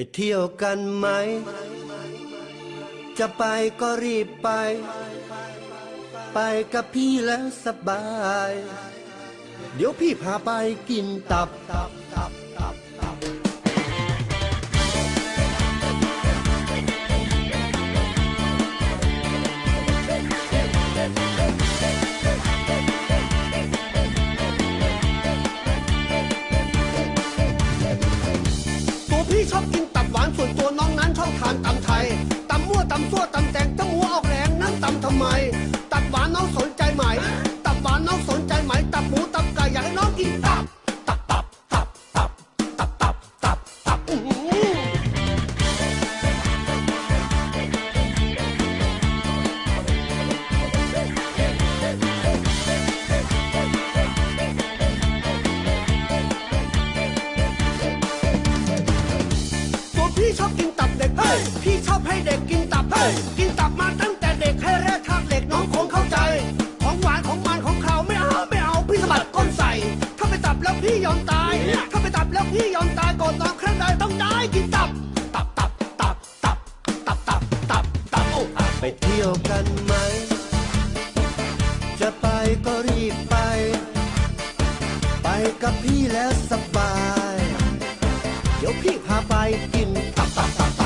ไปเที่ยวกันไหม จะไปก็รีบไป ไปกับพี่แล้วสบาย เดี๋ยวพี่พาไปกินตับตับตับตับตับตัวพี่ชอบกิน หวานส่วนตัวน้อง อบให้เด็กกินตับเฮ้ยกินตับมาตั้งแต่เด็กให้แรกทางเหล็กน้องคงเข้าใจ ของหวานของมันของเขาไม่เอาไม่เอาพี่สะบัดก้นใส่ถ้าไปตับแล้วพี่ยอมตายถ้าไปตับแล้วพี่ยอมตายก่อนนอนครั้งใดต้องได้กินตับ ตับตับตับตับตับตับตับตับโอ้ไปเที่ยวกันไหม จะไปก็รีบไป ไปกับพี่แล้วสบาย เดี๋ยวพี่พาไปกินตับตับตับ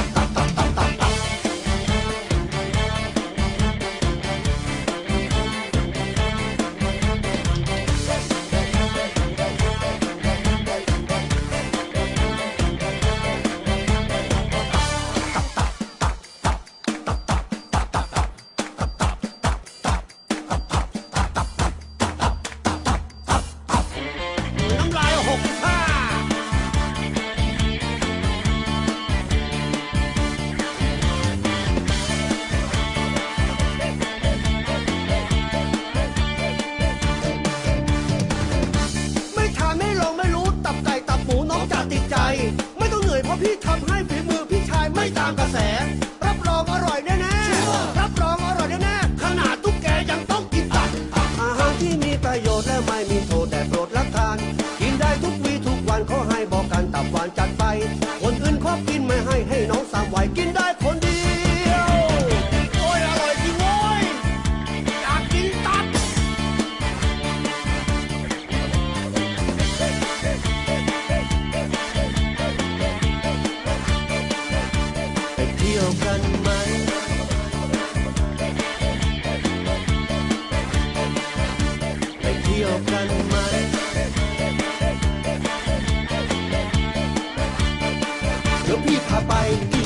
พราะพี่ทำให้ฝีมือพี่ชายไม่ตามกระแส รับรองอร่อยแน่ๆรับรองอร่อยแน่ๆขนาดตุ๊กแกยังต้องกินตับอาหารที่มีประโยชน์และไม่มีโทษแต่โปรดรับทาน กินได้ทุกวีทุกวันเขาให้บอกกันตับหวานจัดไปคน เที่ยวกันไหมไปเที่ยวกันไหมเดี๋ยวพี่พาไปกิ